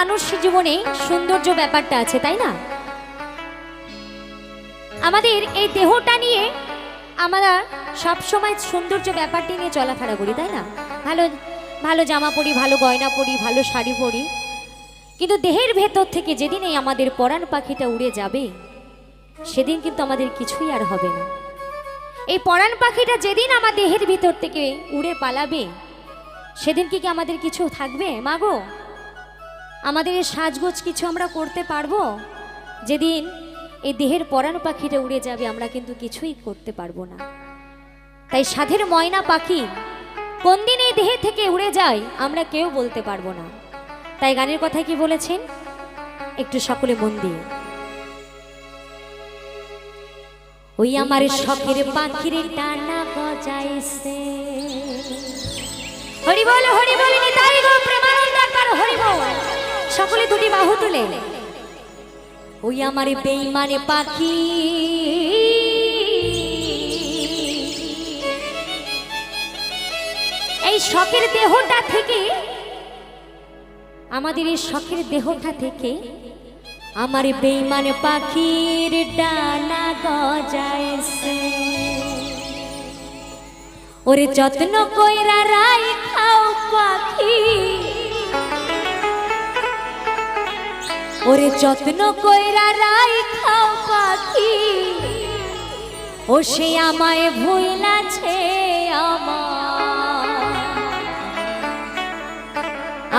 মানুষ জীবনে সৌন্দর্য ব্যাপারটা আছে, তাই না? আমাদের এই দেহটা নিয়ে আমরা সবসময় সৌন্দর্য ব্যাপারটি নিয়ে চলাফেরা করি, তাই না? ভালো ভালো জামা পরি, ভালো গয়না পরি, ভালো শাড়ি পরি। কিন্তু দেহের ভেতর থেকে যেদিন এই আমাদের পরাণ পাখিটা উড়ে যাবে, সেদিন কিন্তু আমাদের কিছুই আর হবে না। এই পরাণ পাখিটা যেদিন আমার দেহের ভিতর থেকে উড়ে পালাবে, সেদিন কি কি আমাদের কিছু থাকবে? মাগো আমাদের এই সাজগোজ কিছু আমরা করতে পারব? যেদিন এই দেহের পরাণ পাখিটা উড়ে যাবে আমরা কিন্তু কিছুই করতে পারব না। তাই সাধের ময়না পাখি কোন দিন এই দেহে থেকে উড়ে যায় আমরা কেউ বলতে পারব না। তাই গানের কথা কি বলেছেন? একটু সকলে মন দিয়ে। ওই আমার শখের পাখির টানা গজাইছে। হরি বল হরি বল নিতাই গো প্রেমানন্দ একবার হরি বল সকলে দুটি বাহু তুলে। ওই আমার বেইমানে পাখি। এই শখের দেহটা থেকে, আমাদের এই শখের দেহটা থেকে আমার বেইমান পাখির ডানা গজাইছে। ওরে যত্ন কইরা রাই খাও পাখি। ওরে যত্ন কইরা রাই খাও পাখি। ও সে আমায় ভুলাছে আমার।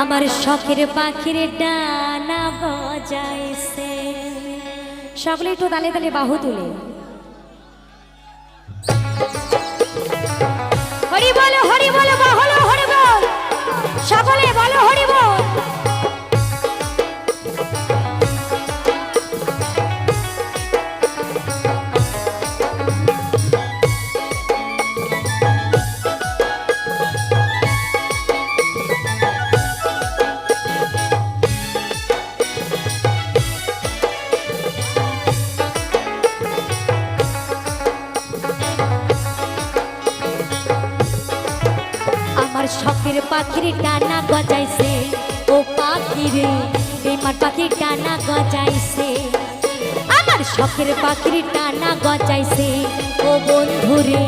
আমার শখের পাখির ডানা গজাইছে। সকলে একটু তালে তালে বাহু তুলে। হরি বলো পাখিরে বেমার পাখির ডানা গজাইছে। আমার শখের পাখির ডানা গজাইছে। ও বন্ধুরে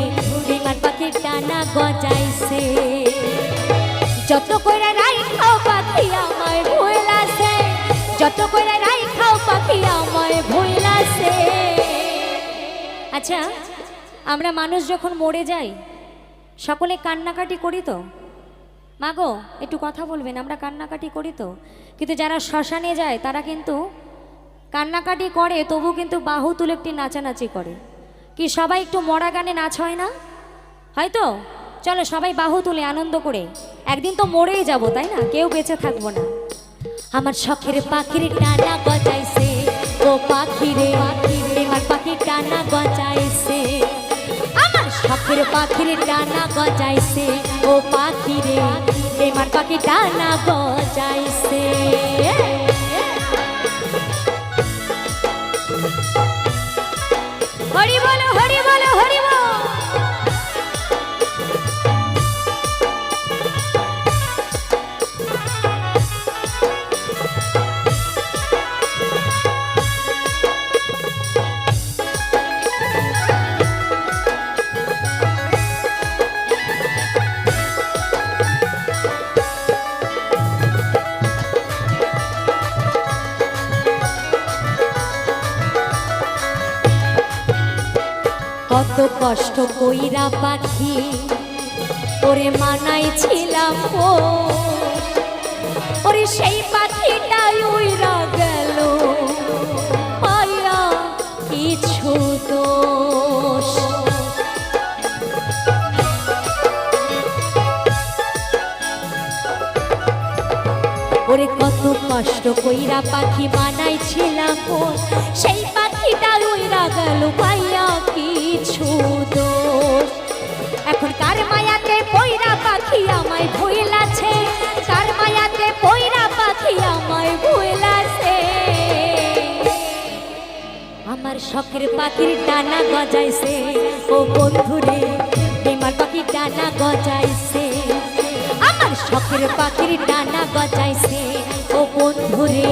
বেমার পাখির ডানা গজাইছে। যত কইরা রাই খাও পাখি আমায় ভুলাছে যত কইরা রাই খাও পাখি আমায় ভুলাছে আচ্ছা আমরা মানুষ যখন মরে যাই, সকলে কান্নাকাটি করি তো? মাগো একটু কথা বলবেন, আমরা কান্নাকাটি করি তো। কিন্তু যারা শ্মশানে যায়, তারা কিন্তু কান্নাকাটি করে, তবু কিন্তু বাহু তুলে একটি নাচানাচি করে। কি সবাই একটু মরা গানে নাচ হয় না? হয়তো চলো সবাই বাহু তুলে আনন্দ করে। একদিন তো মরেই যাব, তাই না? কেউ বেঁচে থাকব না। আমার শখের পাখির টানা গজাইছে, ও পাখিরে, আমার পাখির টানা গজাইছে। শখের পাখির ডানা গজাইছে ও পাখিরে আমার পাখি ডানা গজাইছে। কত কষ্ট কইরা পাখি, ওরে মানাই ছিলাম ও। ওরে সেই পাখিটাই উইরা গেল, পাইয়া কিছু দোষ। ওরে কত কষ্ট কইরা পাখি মানাই ছিলাম ও। সেই পাখিটা উইরা গেল পাইয়া কিছু দোষ। এখন কার মায়াতে পয়রা পাখি আমায় ভুলাছে কার মায়াতে পয়রা পাখি আমায় ভুলাছে আমার শখের পাখির ডানা গজাইছে। ও বন্ধুরে বেমার পাখির ডানা গজাইছে। আমার শখের পাখির ডানা গজাইছে। ও বন্ধুরে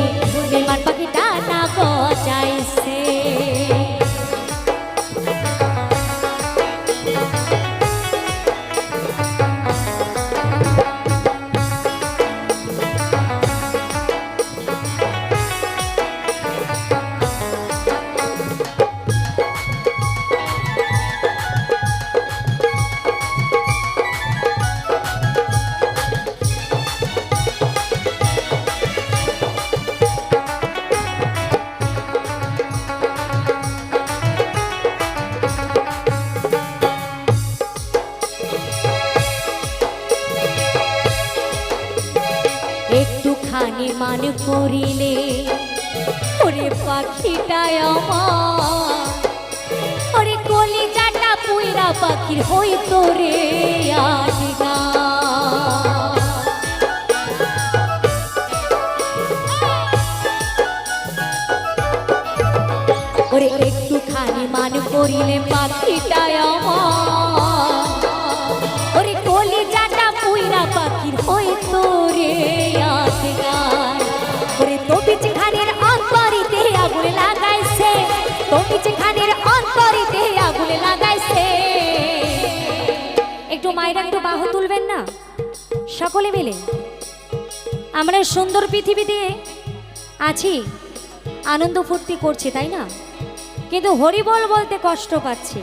করিলে? ওরে পাখিটায় আমার। ওরে কলিজাটা পুইরা পাখির হইতো রে। সকলে মিলে আমরা সুন্দর পৃথিবীতে আছি, আনন্দ ফুর্তি করছি, তাই না? কিন্তু হরিবল বলতে কষ্ট পাচ্ছি।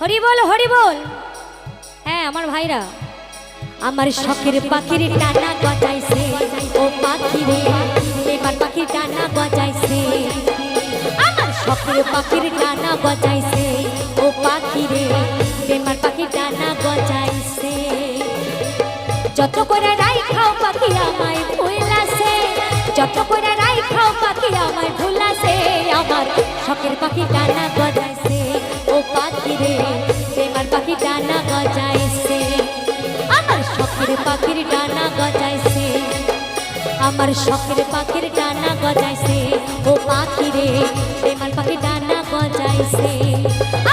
হরিবল হরিবল! হ্যাঁ আমার ভাইরা, আমার শখের পাখির টানা গজাইছে। ও পাখি রে, এবার পাখির টানা গজাইছে। আমার শখের পাখির টানা গজাইছে। শখের পাখি টানা গজাইছে। ও পাখি রে বেমার পাখি টানা গজাইছে। আমার শখের পাখির টানা গজাইছে। আমার শখের পাখির টানা গজাইছে। ও পাখি রে বেমার পাখি টানা গজাইছে।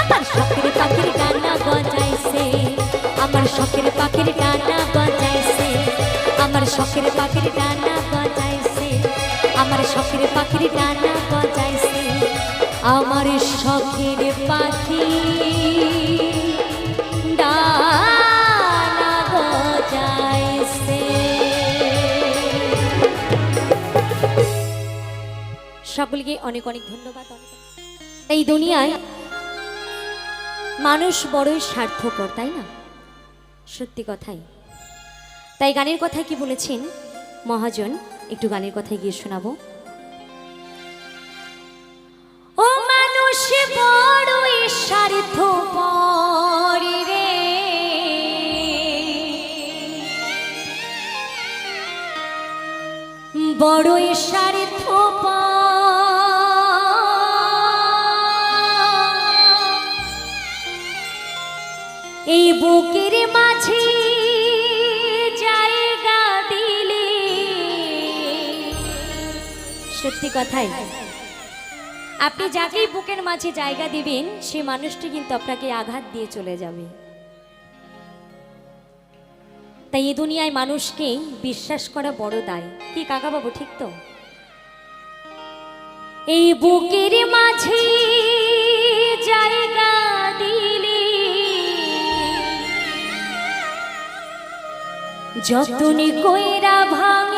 আমার শখের পাখির টানা গজাইছে। আমার শখের পাখির টানা গজাইছে। আমার শখের পাখির টানা গজাইছে। আমার শখের পাখির গজাইছে আমার শখের পাখি। সকলকে অনেক অনেক ধন্যবাদ। এই দুনিয়ায় মানুষ বড়ই স্বার্থপর, তাই না? সত্যি কথাই। তাই গানের কথায় কি বলেছেন মহাজন? একটু গানের কথায় গিয়ে শোনাবো। বড়ই স্বার্থপর এই বুকের মাঝে জায়গা দিলে সত্যি কথাই। আপনি যাকেই বুকের মাঝে জায়গা দিবেন, সে মানুষটি কিন্তু আপনাকে আঘাত দিয়ে চলে যাবে। তাই এই দুনিয়ায় মানুষকে বিশ্বাস করা বড় দায়। কি কাকা বাবু ঠিক তো? এই বুকের মাঝে জায়গা দিলে যতনি কইরা ভাঙে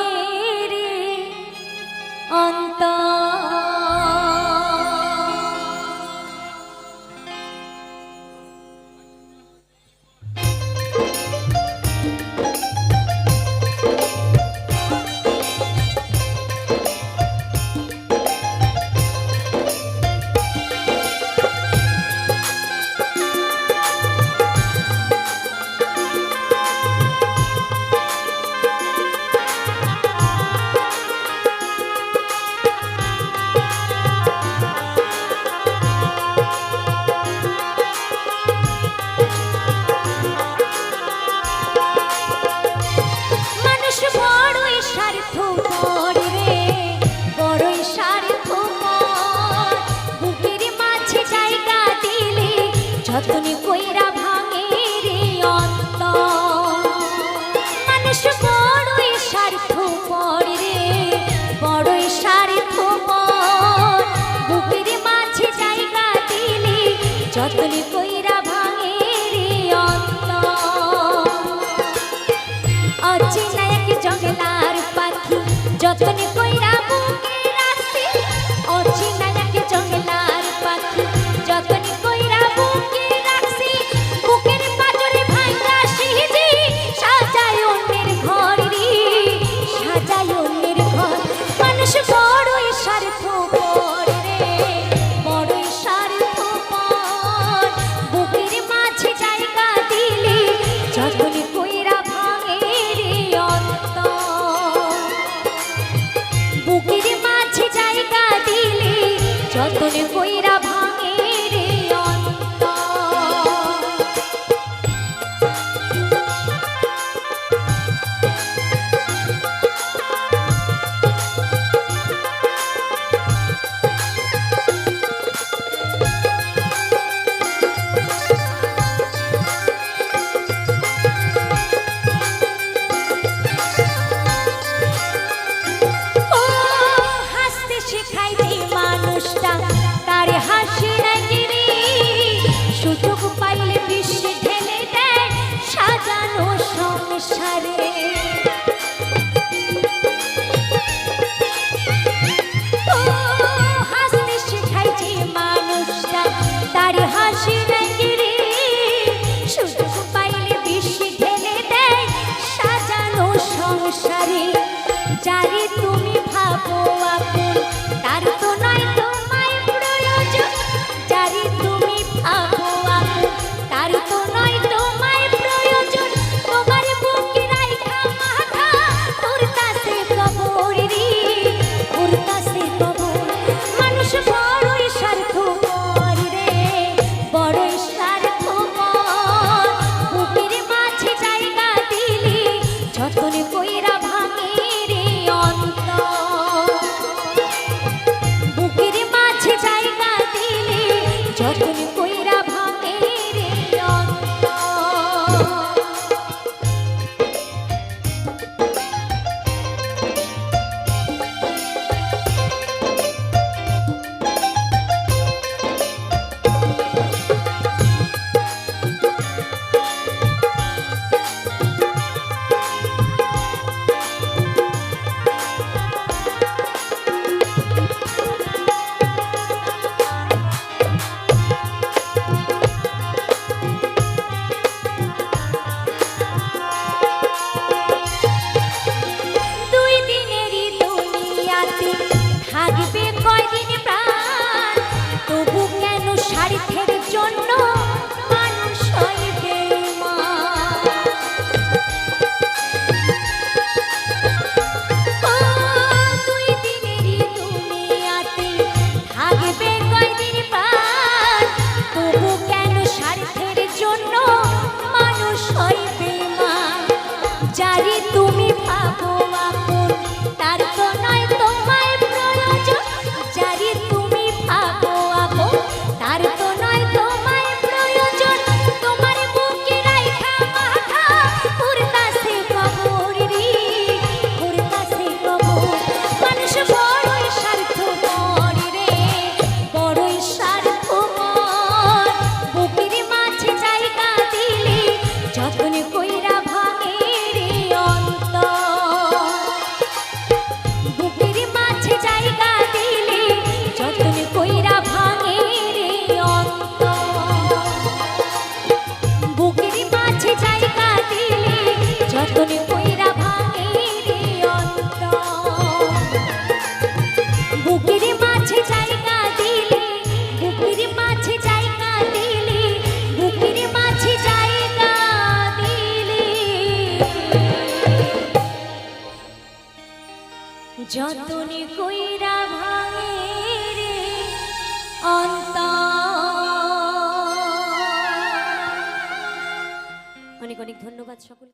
যতনে কইরা সংসারে